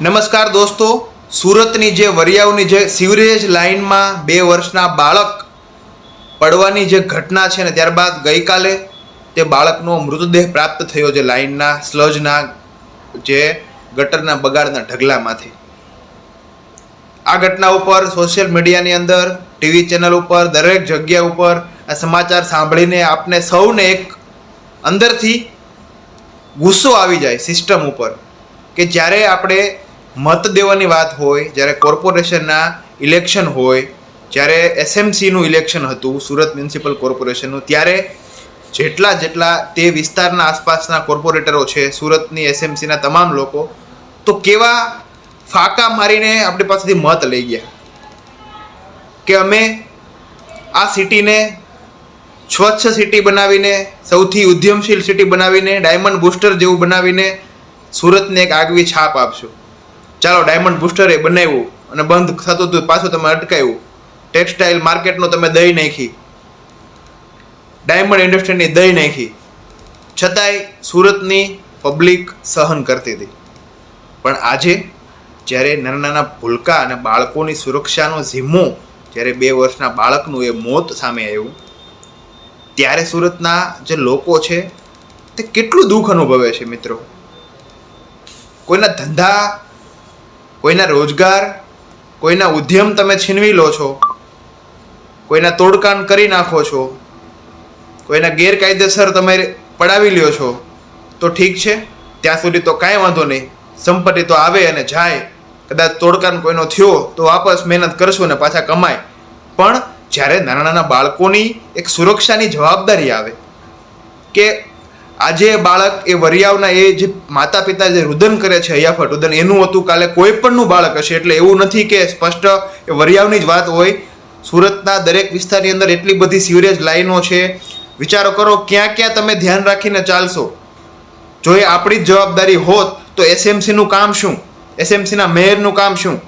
નમસ્કાર દોસ્તો, સુરતની જે વરિયાવની જે સિવરેજ લાઇનમાં બે વર્ષના બાળક પડવાની જે ઘટના છે ને, ત્યારબાદ ગઈકાલે તે બાળકનો મૃતદેહ પ્રાપ્ત થયો છે લાઇનના સ્લજના જે ગટરના બગાડના ઢગલામાંથી. આ ઘટના ઉપર સોશિયલ મીડિયાની અંદર, ટીવી ચેનલ ઉપર, દરેક જગ્યા ઉપર આ સમાચાર સાંભળીને આપને સૌને એક અંદરથી ગુસ્સો આવી જાય, સિસ્ટમ ઉપર, કે જ્યારે આપણે મત દેવાની વાત હોય, જ્યારે કોર્પોરેશનના ઇલેક્શન હોય, જ્યારે એસએમસીનું ઇલેક્શન હતું, સુરત મ્યુનિસિપલ કોર્પોરેશનનું, ત્યારે જેટલા જેટલા તે વિસ્તારના આસપાસના કોર્પોરેટરો છે, સુરતની એસએમસીના તમામ લોકો, તો કેવા ફાકા મારીને આપણી પાસેથી મત લઈ ગયા? કે અમે આ સિટીને સ્વચ્છ સિટી બનાવીને, સૌથી ઉદ્યમશીલ સિટી બનાવીને, ડાયમંડ બુસ્ટર જેવું બનાવીને, સુરતને એક આગવી છાપ આપશું? ચાલો ડાયમંડ બુસ્ટર એ બનાવ્યું અને બંધ થતું હતું, પાછું તમે અટકાવ્યું. ટેક્સટાઇલ માર્કેટનું તમે દહીં નાખી. ડાયમંડ ઇન્ડસ્ટ્રીની દહીં નાખી. છતાંય સુરતની પબ્લિક સહન કરતી હતી. પણ આજે, જ્યારે નાના નાના ભૂલકા અને બાળકોની સુરક્ષાનો ઝીમો જ્યારે બે વર્ષના બાળકનું એ મોત સામે આવ્યું, ત્યારે સુરતના જે લોકો છે, તે કેટલું દુઃખ અનુભવે છે મિત્રો. કોઈના ધંધા કોઈના રોજગાર, કોઈના ઉદ્યમ તમે છીનવી લો છો, કોઈના તોડકાન કરી નાખો છો, કોઈના ગેરકાયદેસર તમે પડાવી લ્યો છો, તો ઠીક છે, ત્યાં સુધી તો કાંઈ વાંધો નહીં. સંપત્તિ તો આવે અને જાય. કદાચ તોડકાન કોઈનો થયો તો વાપસ મહેનત કરશું ને પાછા કમાય. પણ જ્યારે નાના નાના બાળકોની એક સુરક્ષાની જવાબદારી આવે કે આજે બાળક એ વરિયાવના એ જે માતા પિતા જે રુદન કરે છે હૈયાફટ રુદન, એનું હતું કાલે કોઈ પણનું બાળક હશે, એટલે એવું નથી કે સ્પષ્ટ એ વરિયાવની જ વાત હોય. સુરતના દરેક વિસ્તારની અંદર એટલી બધી સિવરેજ લાઈનો છે. વિચારો કરો, ક્યાં ક્યાં તમે ધ્યાન રાખીને ચાલશો? જો એ આપણી જ જવાબદારી હોત, તો એસએમસીનું કામ શું? એસએમસીના મેયરનું કામ શું?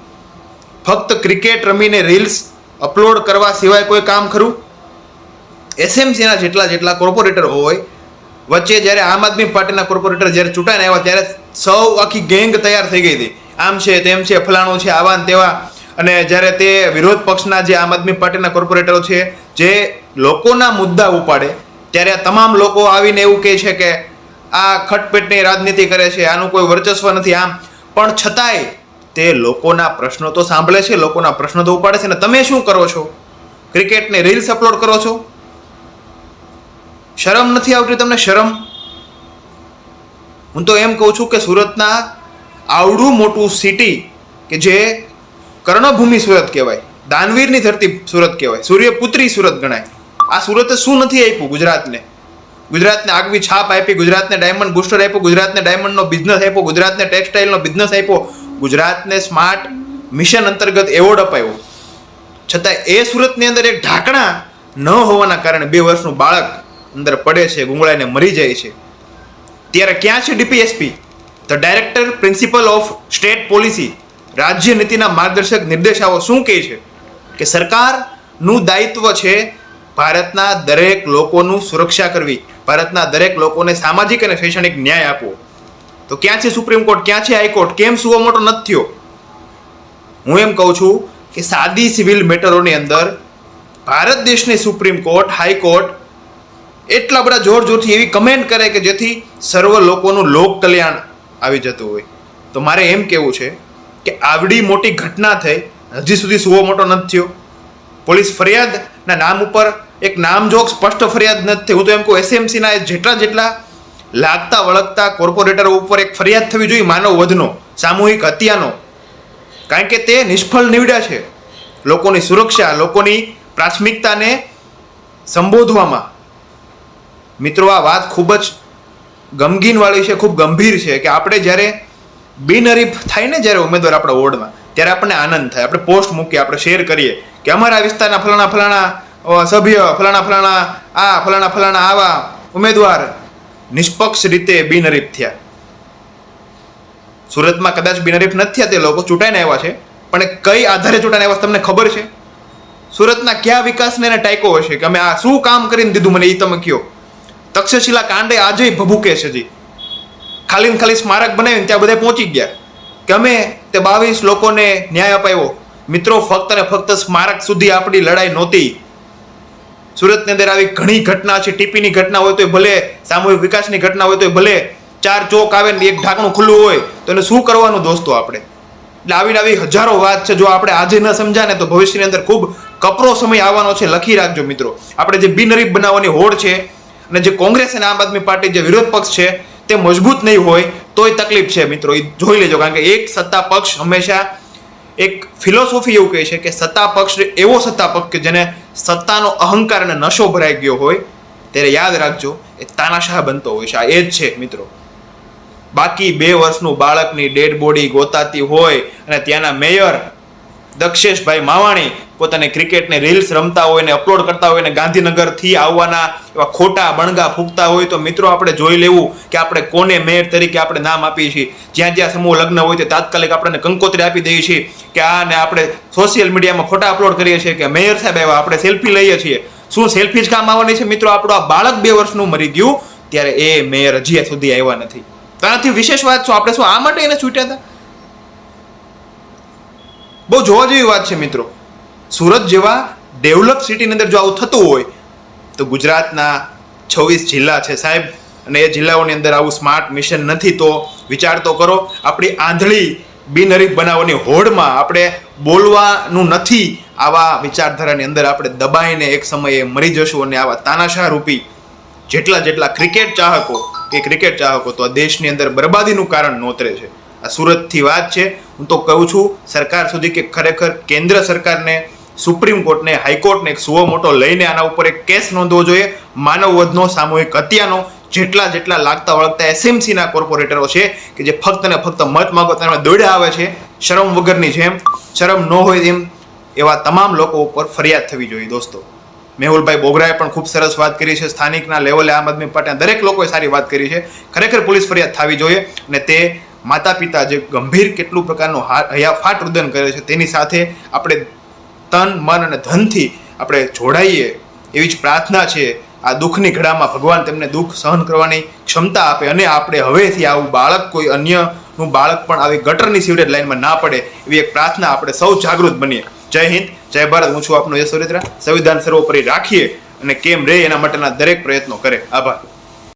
ફક્ત ક્રિકેટ રમીને રીલ્સ અપલોડ કરવા સિવાય કોઈ કામ ખરું? એસએમસીના જેટલા જેટલા કોર્પોરેટર હોય વચ્ચે જ્યારે આમ આદમી પાર્ટીના કોર્પોરેટર જ્યારે ચૂંટાઈને આવ્યા ત્યારે સૌ આખી ગેંગ તૈયાર થઈ ગઈ હતી. આમ છે, તેમ છે, ફલાણું છે, આવા ને તેવા. અને જ્યારે તે વિરોધ પક્ષના જે આમ આદમી પાર્ટીના કોર્પોરેટરો છે, જે લોકોના મુદ્દા ઉપાડે, ત્યારે તમામ લોકો આવીને એવું કહે છે કે આ ખટપેટની રાજનીતિ કરે છે, આનું કોઈ વર્ચસ્વ નથી આમ. પણ છતાંય તે લોકોના પ્રશ્નો તો સાંભળે છે, લોકોના પ્રશ્નો તો ઉપાડે છે. ને તમે શું કરો છો? ક્રિકેટની રીલ્સ અપલોડ કરો છો? શરમ નથી આવતી તમને શરમ? હું તો એમ કહું છું કે સુરતના આવડું મોટું સિટી કે જે કર્ણભૂમિ સુરત કહેવાય, દાનવીરની ધરતી સુરત કહેવાય, સૂર્યપુત્રી સુરત ગણાય. આ સુરતે શું નથી આપ્યું ગુજરાતને? ગુજરાતને આગવી છાપ આપી, ગુજરાતને ડાયમંડ બુસ્ટર આપ્યું, ગુજરાતને ડાયમંડનો બિઝનેસ આપ્યો, ગુજરાતને ટેક્સટાઇલનો બિઝનેસ આપ્યો. ગુજરાતને સ્માર્ટ મિશન અંતર્ગત એવોર્ડ અપાયો. છતાં એ સુરતની અંદર એક ઢાંકણા ન હોવાના કારણે બે વર્ષનું બાળક અંદર પડે છે, ગુંગળાઈને મરી જાય છે. ત્યારે ક્યાં છે DPSP? The director principle of state policy રાજ્ય નીતિના માર્ગદર્શક નિર્દેશાઓ શું કહે છે? કે સરકારનું દાયિત્વ છે ભારતના દરેક લોકોનું સુરક્ષા કરવી, ભારતના દરેક લોકોને સામાજિક અને શૈક્ષણિક ન્યાય આપવો. તો ક્યાં છે સુપ્રીમ કોર્ટ? ક્યાં છે હાઈકોર્ટ? કેમ સુવો મોટો નથી થયો? હું એમ કહું છું કે સાદી સિવિલ મેટરોની અંદર ભારત દેશની સુપ્રીમ કોર્ટ, હાઈકોર્ટ એટલા બધા જોર જોરથી એવી કમેન્ટ કરે કે જેથી સર્વ લોકોનું લોક કલ્યાણ આવી જતું હોય. તો મારે એમ કહેવું છે કે આવડી મોટી ઘટના થઈ, હજી સુધી સુવો મોટો નથી થયો. પોલીસ ફરિયાદના નામ ઉપર એક નામજોગ સ્પષ્ટ ફરિયાદ નથી થઈ. હું તો એમ કહું એસએમસીના જેટલા જેટલા લાગતા વળગતા કોર્પોરેટરો ઉપર એક ફરિયાદ થવી જોઈએ માનવ વધનો, સામૂહિક હત્યાનો. કારણ કે તે નિષ્ફળ નીવડ્યા છે લોકોની સુરક્ષા, લોકોની પ્રાથમિકતાને સંબોધવામાં. મિત્રો, આ વાત ખૂબ જ ગમગીનવાળી છે, ખૂબ ગંભીર છે કે આપણે જ્યારે બિનહરીફ થાય ને જ્યારે ઉમેદવાર આપણા વોર્ડમાં, ત્યારે આપણને આનંદ થાય. આપણે પોસ્ટ મૂકીએ, આપણે શેર કરીએ કે અમારા વિસ્તારના ફલાણા ફલાણા સભ્ય, ફલાણા ફલાણા, આ, ફલાણા ફલાણા, આવા ઉમેદવાર નિષ્પક્ષ રીતે બિનહરીફ થયા. સુરતમાં કદાચ બિનહરીફ નથી થયા, તે લોકો ચૂંટાઈને આવ્યા છે, પણ કઈ આધારે ચૂંટાઈને આવ્યા તમને ખબર છે? સુરતના કયા વિકાસને એને ટાઈકો હશે કે અમે આ શું કામ કરીને દીધું મને એ તમે કયો? તક્ષશિલા કાંડે આજે ભભૂકે છે જી. ખાલી ખાલી સ્મારક બનાવીને ત્યાં બધે પહોંચી ગયા. કે અમે તે બાવીસ લોકોને ન્યાય અપાયો. મિત્રો, ફક્ત ને ફક્ત સ્મારક સુધી આપણી લડાઈ નહોતી. સુરતની અંદર આવી ઘણી ઘટના છે, ટીપીની ઘટના હોય તો ભલે, સામૂહિક વિકાસની ઘટના હોય તો ભલે, ચાર ચોક આવે ને એક ઢાંકણું ખુલ્લું હોય, તો એને શું કરવાનું દોસ્તો આપણે? એટલે આવી આવી હજારો વાત છે, જો આપણે આજે ન સમજાને તો ભવિષ્યની અંદર ખૂબ કપરો સમય આવવાનો છે. લખી રાખજો મિત્રો. આપણે જે બિનરીફ બનાવવાની હોડ છે અને જે કોંગ્રેસ અને આમ આદમી પાર્ટી જે વિરોધ પક્ષ છે, તે મજબૂત નહીં હોય, તોય તકલીફ છે મિત્રો. એ જોઈ લેજો, કારણ કે એક સત્તા પક્ષ હંમેશા એક ફિલોસોફી એવું કહે છે કે સત્તા પક્ષ એવો સત્તા પક્ષ કે જેને સત્તાનો અહંકાર અને નશો ભરાઈ ગયો હોય, ત્યારે યાદ રાખજો, એ તાનાશાહ બનતો હોય છે. આ એ જ છે મિત્રો. બાકી બે વર્ષનું બાળકની ડેડ બોડી ગોતાતી હોય અને ત્યાંના મેયર દક્ષેશભાઈ માવાણી પોતાની ક્રિકેટને રીલ્સ રમતા હોય ને અપલોડ કરતા હોય ને ગાંધીનગરથી આવવાના એવા ખોટા બણગા ફૂંકતા હોય તો મિત્રો આપણે જોઈ લેવું કે આપણે કોને મેયર તરીકે આપણે નામ આપીએ છીએ. જ્યાં જ્યાં સમૂહ લગ્ન હોય તે તાત્કાલિક આપણને કંકોત્રી આપી દઈએ છીએ કે આ ને આપણે સોશિયલ મીડિયામાં ખોટા અપલોડ કરીએ છીએ કે મેયર સાહેબ આવ્યા, આપણે સેલ્ફી લઈએ છીએ. શું સેલ્ફી જ કામ આવવાની છે મિત્રો? આપણું આ બાળક બે વર્ષનું મરી ગયું ત્યારે એ મેયર હજી સુધી આવ્યા નથી. તેનાથી વિશેષ વાત શું? આપણે શું આ માટે એને છૂટ્યા હતા? બહુ જોવા જેવી વાત છે મિત્રો. સુરત જેવા ડેવલપ સિટીની અંદર જો આવું થતું હોય, તો ગુજરાતના છવ્વીસ જિલ્લા છે સાહેબ. અને એ જિલ્લાઓની અંદર આવું સ્માર્ટ મિશન નથી, તો વિચાર તો કરો, આપણી આંધળી બિનહરીફ બનાવવાની હોડમાં આપણે બોલવાનું નથી. આવા વિચારધારાની અંદર આપણે દબાઈને એક સમયે મરી જશું અને આવા તાનાશાહ રૂપી જેટલા જેટલા ક્રિકેટ ચાહકો, કે ક્રિકેટ ચાહકો તો આ દેશની અંદર બરબાદીનું કારણ નોતરે છે. આ સુરતથી વાત છે. હું તો કહું છું, સરકાર સુધી કે ખરેખર કેન્દ્ર સરકારને સુપ્રીમ કોર્ટને, હાઈકોર્ટને એક સુવો મોટો લઈને આના ઉપર એક કેસ નોંધવો જોઈએ. માનવ વધનો સામૂહિક હત્યાનો જેટલા જેટલા લાગતા વળગતા એસએમસીના કોર્પોરેટરો છે કે જે ફક્ત ને ફક્ત મત માગો તેમાં દોડ્યા આવે છે, શરમ વગરની જેમ, શરમ ન હોય તેમ એવા તમામ લોકો ઉપર ફરિયાદ થવી જોઈએ દોસ્તો. મેહુલભાઈ બોગરાએ પણ ખૂબ સરસ વાત કરી છે, સ્થાનિકના લેવલે આમ આદમી પાર્ટીના દરેક લોકોએ સારી વાત કરી છે. ખરેખર પોલીસ ફરિયાદ થવી જોઈએ અને તે માતા પિતા જે ગંભીર કેટલું પ્રકારનું હા- હયાફાટ રુદન કરે છે તેની સાથે આપણે તન, મન અને ધનથી આપણે જોડાઈએ એવી જ પ્રાર્થના છે. આ દુઃખની ઘડામાં ભગવાન તેમને દુઃખ સહન કરવાની ક્ષમતા આપે અને આપણે હવેથી આવું બાળક કોઈ અન્યનું બાળક પણ આવી ગટરની સીવરેજ લાઇનમાં ના પડે એવી એક પ્રાર્થના આપણે સૌ જાગૃત બનીએ. જય હિન્દ, જય ભારત. હું છું આપનો યશોરિત્રા. સંવિધાન સર્વોપરી રાખીએ અને કેમ રહે એના માટેના દરેક પ્રયત્નો કરે. આભાર.